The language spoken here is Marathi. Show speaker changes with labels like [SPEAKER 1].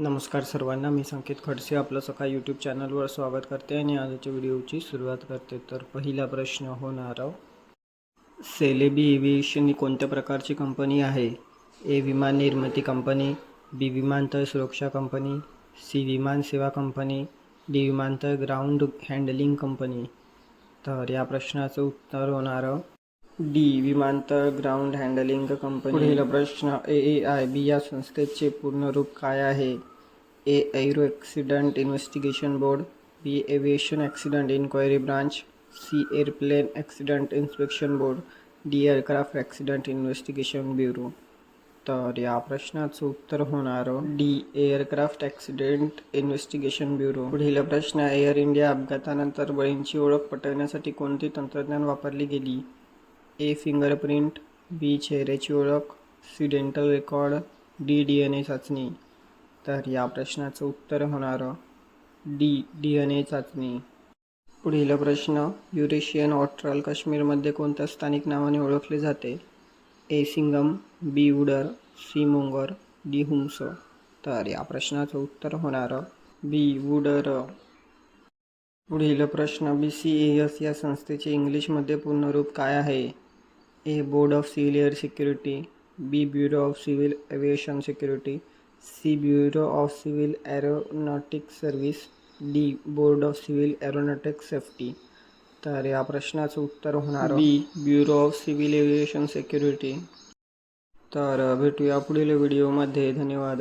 [SPEAKER 1] नमस्कार सर्वांना मी संकेत खडसे आपलं सकाळ यूट्यूब चॅनलवर स्वागत करते आणि आजच्या व्हिडिओची सुरुवात करते. तर पहिला प्रश्न होणार सेलेबी एव्हिएशन ही कोणत्या प्रकारची कंपनी आहे? ए विमान निर्मिती कंपनी बी विमानतळ सुरक्षा कंपनी सी विमान सेवा कंपनी डी विमानतळ ग्राउंड हँडलिंग कंपनी. तर या प्रश्नाचं उत्तर होणार डी विमानतळ ग्राउंड हँडलिंग कंपनी पुढील प्रश्न ए ए आय बी या संस्थेचे पूर्ण रूप काय आहे? A aero accident investigation board B aviation accident inquiry branch C airplane accident inspection board D aircraft accident investigation bureau तर या प्रश्नाचं उत्तर होणार D aircraft accident investigation bureau पुढील प्रश्न एअर इंडिया अपघातानंतर बळींची ओळख पटवण्यासाठी कोणते तंत्रज्ञान वापरली गेली? ए फिंगरप्रिंट बी चेहऱ्याची ओळख C dental record D D N A चाचणी. तर या प्रश्नाचं उत्तर होणार डी डी एन ए चाचणी. पुढील प्रश्न युरेशियन ऑट्रल काश्मीरमध्ये कोणत्या स्थानिक नावाने ओळखले जाते? ए सिंगम बी उडर सी मोंगर डी हुंस. तर या प्रश्नाचं उत्तर होणार बी वुडर पुढील प्रश्न बी सी एस या संस्थेचे इंग्लिशमध्ये पूर्ण रूप काय आहे? A board of civil air security B bureau of civil aviation security C bureau of civil aeronautic service D board of civil aeronautic safety तर या प्रश्नाचं उत्तर होणार B bureau of civil aviation security तर भेटूया पुढील व्हिडिओमध्ये धन्यवाद.